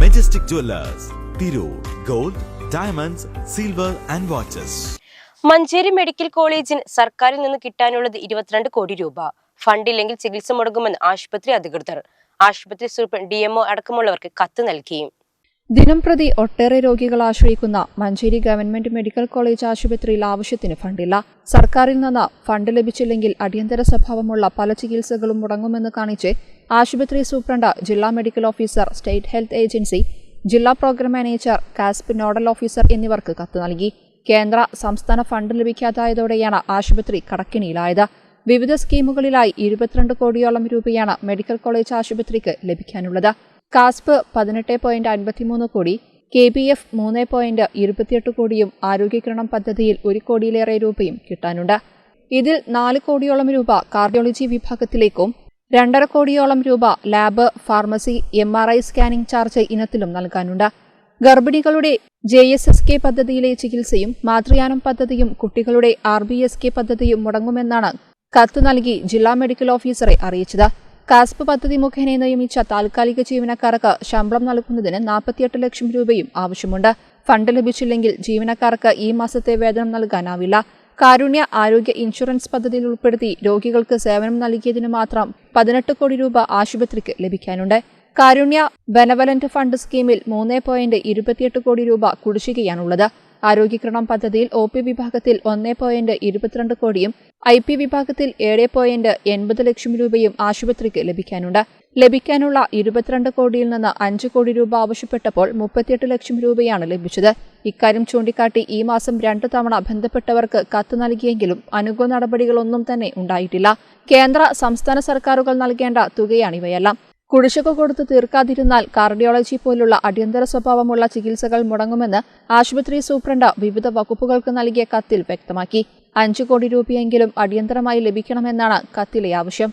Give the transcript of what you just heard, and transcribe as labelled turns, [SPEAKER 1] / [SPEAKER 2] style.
[SPEAKER 1] Majestic jewellers Tirur gold diamonds silver and watches
[SPEAKER 2] Manjeri medical കോളേജിന് സർക്കാരിൽ നിന്ന് കിട്ടാനുള്ളത് ഇരുപത്തിരണ്ട് കോടി രൂപ. ഫണ്ടില്ലെങ്കിൽ ചികിത്സ മുടങ്ങുമെന്ന് ആശുപത്രി അധികൃതർ. ആശുപത്രി സൂപ്രണ്ട് ഡി എംഒ അടക്കമുള്ളവർക്ക് കത്ത് നൽകി.
[SPEAKER 3] ദിനം പ്രതി ഒട്ടേറെ രോഗികൾ ആശ്രയിക്കുന്ന മഞ്ചേരി ഗവൺമെന്റ് മെഡിക്കൽ കോളേജ് ആശുപത്രിയിൽ ആവശ്യത്തിന് ഫണ്ടില്ല. സർക്കാരിൽ നിന്ന് ഫണ്ട് ലഭിച്ചില്ലെങ്കിൽ അടിയന്തര സ്വഭാവമുള്ള പല ചികിത്സകളും മുടങ്ങുമെന്ന് കാണിച്ച് ആശുപത്രി സൂപ്രണ്ട് ജില്ലാ medical officer state health agency ജില്ലാ program manager KASP nodal officer എന്നിവർക്ക് കത്ത് നൽകി. കേന്ദ്ര സംസ്ഥാന ഫണ്ട് ലഭിക്കാതായതോടെയാണ് ആശുപത്രി കടക്കിണിയിലായത്. വിവിധ സ്കീമുകളിലായി ഇരുപത്തിരണ്ട് കോടിയോളം രൂപയാണ് മെഡിക്കൽ കോളേജ് ആശുപത്രിക്ക് ലഭിക്കാനുള്ളത്. കാസ്പ് പതിനെട്ട് പോയിന്റ് അൻപത്തിമൂന്ന് കോടി കെ ബി എഫ് മൂന്ന് പോയിന്റ് ഇരുപത്തിയെട്ട് കോടിയും ആരോഗ്യകിരണം പദ്ധതിയിൽ ഒരു കോടിയിലേറെ രൂപയും കിട്ടാനുണ്ട്. ഇതിൽ നാല് കോടിയോളം രൂപ കാർഡിയോളജി വിഭാഗത്തിലേക്കും രണ്ടര കോടിയോളം രൂപ lab pharmacy M R I scanning charge ഇനത്തിലും നൽകാനുണ്ട്. ഗർഭിണികളുടെ ജെ എസ് എസ് കെ പദ്ധതിയിലെ ചികിത്സയും മാതൃയാനം പദ്ധതിയും കുട്ടികളുടെ ആർ ബി എസ് കെ പദ്ധതിയും മുടങ്ങുമെന്നാണ് കത്ത് നൽകി ജില്ലാ മെഡിക്കൽ ഓഫീസറെ അറിയിച്ചത്. കാസ്പ് പദ്ധതി മുഖേന നിയമിച്ച താൽക്കാലിക ജീവനക്കാർക്ക് ശമ്പളം നൽകുന്നതിന് നാൽപ്പത്തിയെട്ട് ലക്ഷം രൂപയും ആവശ്യമുണ്ട്. ഫണ്ട് ലഭിച്ചില്ലെങ്കിൽ ജീവനക്കാർക്ക് ഈ മാസത്തെ വേതനം നൽകാനാവില്ല. കാരുണ്യ ആരോഗ്യ ഇൻഷുറൻസ് പദ്ധതിയിൽ ഉൾപ്പെടുത്തി രോഗികൾക്ക് സേവനം നൽകിയതിന് മാത്രം പതിനെട്ട് കോടി രൂപ ആശുപത്രിക്ക് ലഭിക്കാനുണ്ട്. കാരുണ്യ ബെനവലന്റ് ഫണ്ട് സ്കീമിൽ മൂന്ന് പോയിന്റ് ഇരുപത്തിയെട്ട് കോടി രൂപ കുടിശ്ശികയാണുള്ളത്. ആരോഗ്യക്രണം പദ്ധതിയിൽ ഒ പി വിഭാഗത്തിൽ ഒന്ന് പോയിന്റ് ഇരുപത്തിരണ്ട് കോടിയും ഐ പി വിഭാഗത്തിൽ ഏഴ് പോയിന്റ് എൺപത് ലക്ഷം രൂപയും ആശുപത്രിക്ക് ലഭിക്കാനുണ്ട്. ലഭിക്കാനുള്ള ഇരുപത്തിരണ്ട് കോടിയിൽ നിന്ന് അഞ്ച് കോടി രൂപ ആവശ്യപ്പെട്ടപ്പോൾ മുപ്പത്തിയെട്ട് ലക്ഷം രൂപയാണ് ലഭിച്ചത്. ഇക്കാര്യം ചൂണ്ടിക്കാട്ടി ഈ മാസം രണ്ടു തവണ ബന്ധപ്പെട്ടവർക്ക് കത്ത് നൽകിയെങ്കിലും അനുകൂല നടപടികളൊന്നും തന്നെ ഉണ്ടായിട്ടില്ല. കേന്ദ്ര സംസ്ഥാന സർക്കാരുകൾ നൽകേണ്ട തുകയാണിവയെല്ലാം കുടിശ്ശിക കൊടുത്ത് തീർക്കാതിരുന്നാൽ കാർഡിയോളജി പോലുള്ള അടിയന്തര സ്വഭാവമുള്ള ചികിത്സകൾ മുടങ്ങുമെന്ന് ആശുപത്രി സൂപ്രണ്ട് വിവിധ വകുപ്പുകൾക്ക് നൽകിയ കത്തിൽ വ്യക്തമാക്കി. അഞ്ചു കോടി രൂപയെങ്കിലും അടിയന്തരമായി ലഭിക്കണമെന്നാണ് കത്തിലെ ആവശ്യം.